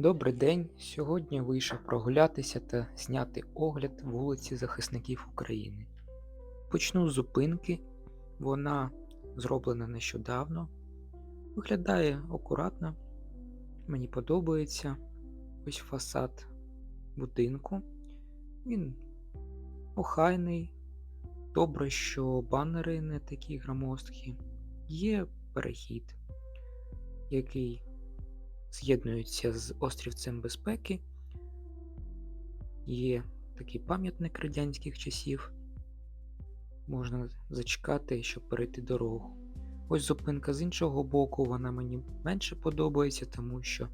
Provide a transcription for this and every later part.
Добрий день. Сьогодні вийшов прогулятися та зняти огляд вулиці Захисників України. Почну з зупинки. Вона зроблена нещодавно. Виглядає акуратно. Мені подобається ось фасад будинку. Він охайний. Добре, що банери не такі громоздкі. Є перехід, який з'єднуються з острівцем безпеки. Є такий пам'ятник радянських часів. Можна зачекати, щоб перейти дорогу. Ось зупинка з іншого боку, вона мені менше подобається, тому що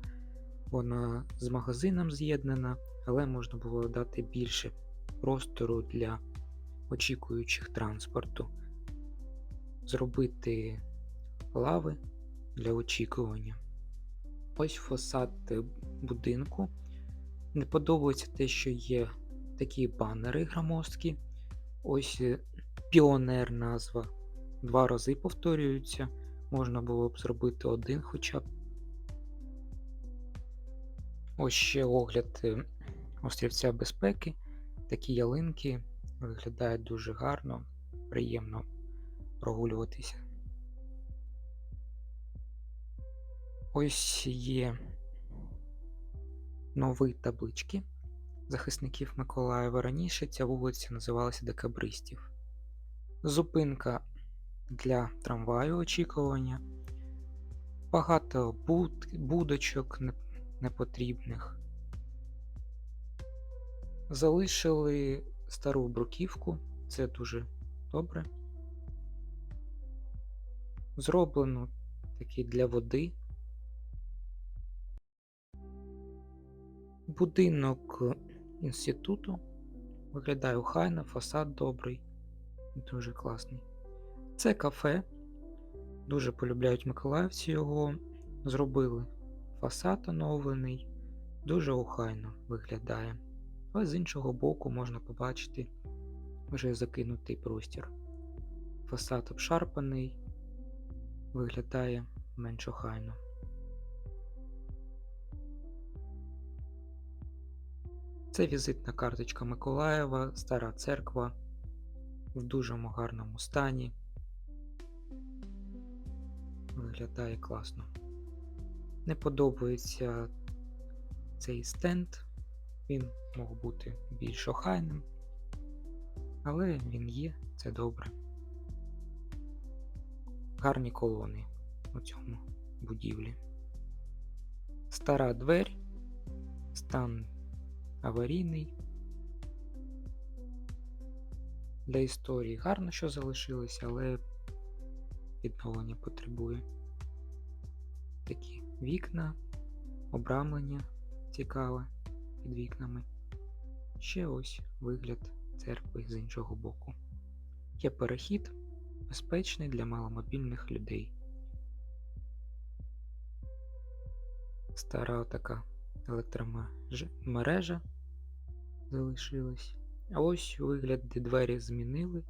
вона з магазином з'єднана, але можна було дати більше простору для очікуючих транспорту, зробити лави для очікування. Ось фасад е, будинку. Не подобається те, що є такі банери громоздкі. Ось е, піонер назва. Два рази повторюються. Можна було б зробити один хоча б. Ось ще огляд е, острівця безпеки. Такі ялинки виглядають дуже гарно, приємно прогулюватися. Ось є нові таблички захисників Миколаєва. Раніше ця вулиця називалася Декабристів. Зупинка для трамваю очікування. Багато буд, будочок непотрібних. Залишили стару бруківку, це дуже добре. Зроблено такий для води. Будинок інституту виглядає охайно, фасад добрий, дуже класний. Це кафе. Дуже полюбляють миколаївці його. Зробили фасад оновлений, дуже охайно виглядає. Але з іншого боку можна побачити вже закинутий простір. Фасад обшарпаний, виглядає менш охайно. Це візитна карточка Миколаєва, стара церква в дуже гарному стані. Виглядає класно. Не подобається цей стенд, він мог бути більш охайним, але він є, це добре. Гарні колони у цьому будівлі. Стара двері, стан аварійний. Для історії гарно, що залишилося, але відновлення потребує. Такі вікна, обрамлення цікаве під вікнами. Ще ось вигляд церкви з іншого боку. Є перехід, безпечний для маломобільних людей. Стара така електромережа залишилось. А ось вигляд, де двері змінили,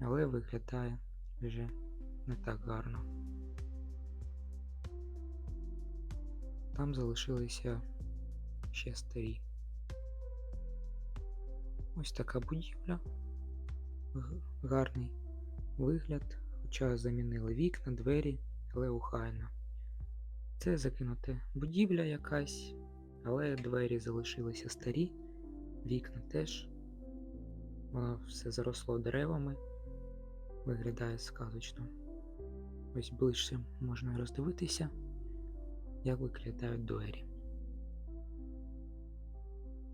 але виглядає вже не так гарно. Там залишилися ще старі. Ось така будівля, гарний вигляд, хоча замінили вікна, двері, але охайно. Це закинута будівля якась, але двері залишилися старі, вікна теж. Воно все заросло деревами, виглядає сказочно. Ось ближче можна роздивитися, як виглядають двері.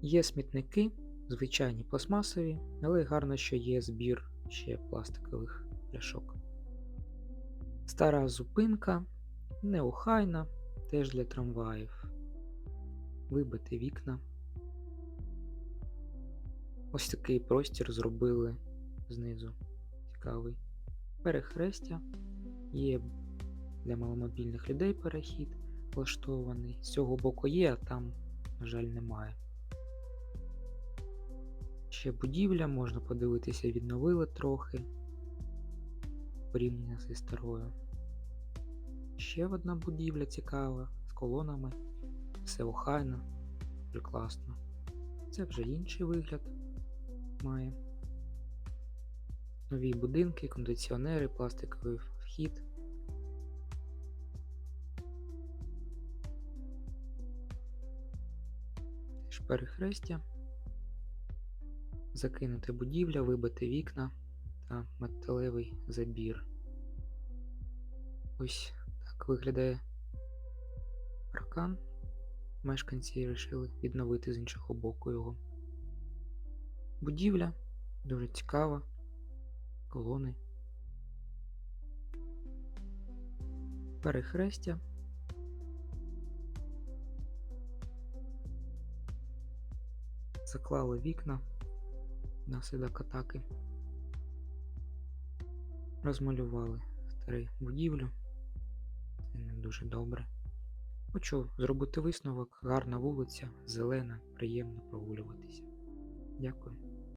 Є смітники, звичайні пластмасові, але гарно, що є збір ще пластикових пляшок. Стара зупинка, неохайна, теж для трамваїв вибити вікна. Ось такий простір зробили знизу. Цікавий. Перехрестя є для маломобільних людей перехід влаштований. З цього боку є, а там, на жаль, немає. Ще будівля, можна подивитися, відновили трохи порівняно зі старою. Ще одна будівля цікава з колонами все охайно, прекрасно. Це вже інший вигляд має. Нові будинки, кондиціонери, пластиковий вхід. Теж перехрестя. Закинута будівля, вибити вікна та металевий забір. Ось так виглядає паркан. Мешканці вирішили відновити з іншого боку його. Будівля дуже цікава. Колони. Перехрестя. Заклали вікна внаслідок атаки. Розмалювали стару будівлю. Дуже добре. Хочу зробити висновок, гарна вулиця, зелена, приємно прогулюватися. Дякую.